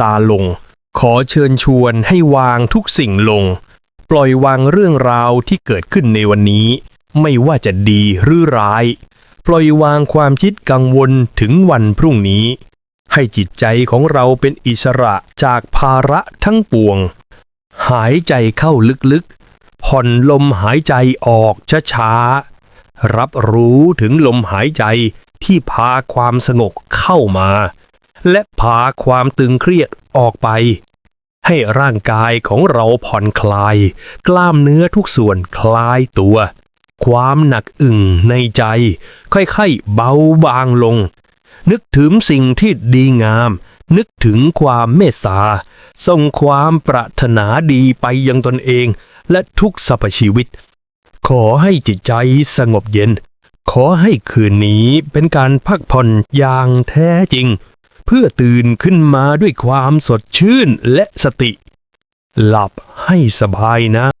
ตาลง ขอเชิญชวนให้วางทุกสิ่งลง ปล่อยวางเรื่องราวที่เกิดขึ้นในวันนี้ ไม่ว่าจะดีหรือร้าย ปล่อยวางความคิดกังวลถึงวันพรุ่งนี้ ให้จิตใจของเราเป็นอิสระจากภาระทั้งปวง หายใจเข้าลึกๆ ผ่อนลมหายใจออกช้าๆ รับรู้ถึงลมหายใจที่พาความสงบเข้ามา และพาความตึงเครียดออกไป ให้ร่างกายของเราผ่อนคลาย กล้ามเนื้อทุกส่วนคลายตัว ความหนักอึ่งในใจ ค่อยๆเบาบางลง นึกถึงสิ่งที่ดีงาม นึกถึงความเมตตาส่งความปรารถนาดีไปยังตนเอง และทุกสรรพชีวิต ขอให้จิตใจสงบเย็นขอให้คืนนี้เป็นการพักผ่อนอย่างแท้จริง เพื่อตื่นขึ้นมาด้วยความสดชื่นและสติ หลับให้สบายนะ